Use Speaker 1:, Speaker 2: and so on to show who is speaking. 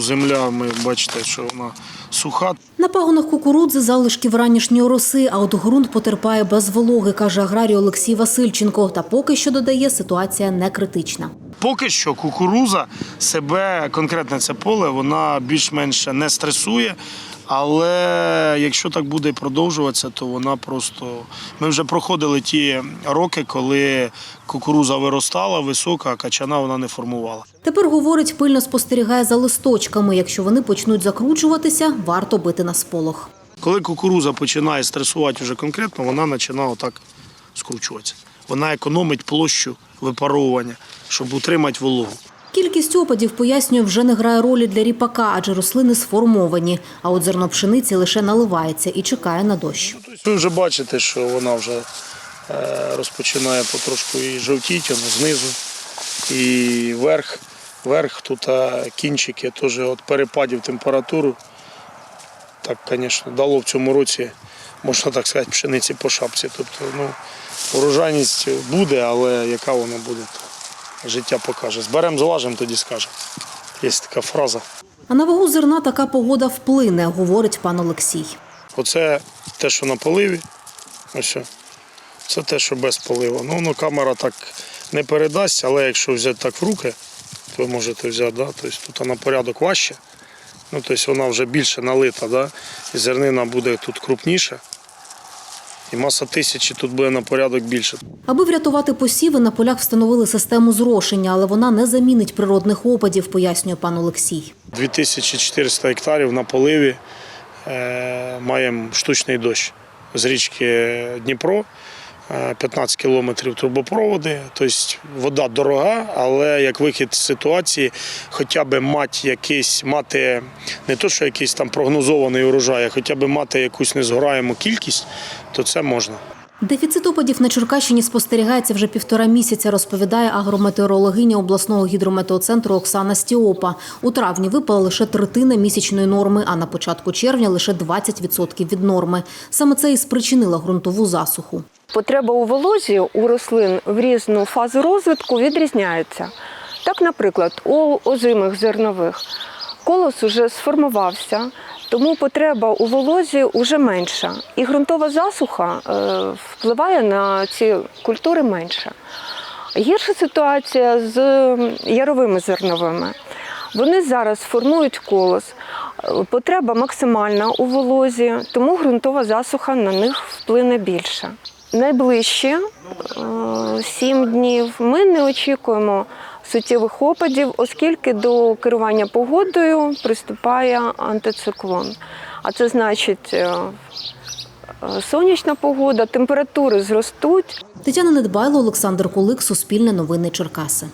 Speaker 1: земля, ми бачите, що вона суха.
Speaker 2: На пагонах кукурудзи залишків ранішньої роси, а от ґрунт потерпає без вологи, каже аграрій Олексій Васильченко. Та поки що додає, ситуація не критична.
Speaker 1: Поки що кукуруза себе, конкретне це поле, вона більш-менш не стресує. Але якщо так буде продовжуватися, то вона просто. Ми вже проходили ті роки, коли кукуруза виростала висока, а качана вона не формувала.
Speaker 2: Тепер говорить, пильно спостерігає за листочками. Якщо вони почнуть закручуватися, варто бити на сполох.
Speaker 1: Коли кукуруза починає стресувати вже конкретно, вона починає отак скручуватися. Вона економить площу випаровування, щоб утримати вологу.
Speaker 2: Кількість опадів, пояснює, вже не грає ролі для ріпака, адже рослини сформовані. А от зерно пшениці лише наливається і чекає на дощ.
Speaker 1: Ви вже бачите, що вона вже е, розпочинає потрошку і жовтіти, воно знизу, і верх. Верх тут а, кінчики теж від перепадів температури. Так, звісно, дало в цьому році, можна так сказати, пшениці по шапці. Тобто, ну, урожайність буде, але яка вона буде, то життя покаже. Зберемо, зважимо, тоді скажемо. Є така фраза.
Speaker 2: А на вагу зерна така погода вплине, говорить пан Олексій.
Speaker 1: Оце те, що на поливі. Ось. Це те, що без полива. Ну, воно камера так не передасть, але якщо взяти так в руки, то ви можете взяти, да? тобто тут на порядок важче. Ну, тобто вона вже більше налита, да? і зернина буде тут крупніша. І маса тисячі тут буде на порядок більше.
Speaker 2: Аби врятувати посіви, на полях встановили систему зрошення, але вона не замінить природних опадів, пояснює пан Олексій.
Speaker 1: 2400 гектарів на поливі е, маємо штучний дощ з річки Дніпро. Е, 15 кілометрів трубопроводи, тобто вода дорога, але як вихід з ситуації, хоча б мати якийсь, мати не то, що якийсь там прогнозований урожай, а хоча б мати якусь незгораєму кількість, то це можна.
Speaker 2: Дефіцит опадів на Черкащині спостерігається вже півтора місяця, розповідає агрометеорологиня обласного гідрометеоцентру Оксана Стіопа. У травні випала лише третина місячної норми, а на початку червня лише 20% від норми. Саме це і спричинило ґрунтову засуху.
Speaker 3: Потреба у волозі у рослин в різну фазу розвитку відрізняється. Так, наприклад, у озимих зернових колос уже сформувався, тому потреба у волозі вже менша. І ґрунтова засуха е, впливає на ці культури менше. Гірша ситуація з яровими зерновими. Вони зараз формують колос. Потреба максимальна у волозі, тому ґрунтова засуха на них вплине більше. Найближчі е, сім днів ми не очікуємо суттєвих опадів, оскільки до керування погодою приступає антициклон. А це значить е, сонячна погода, температури зростуть.
Speaker 2: Тетяна Недбайло, Олександр Кулик, Суспільне новини Черкаси.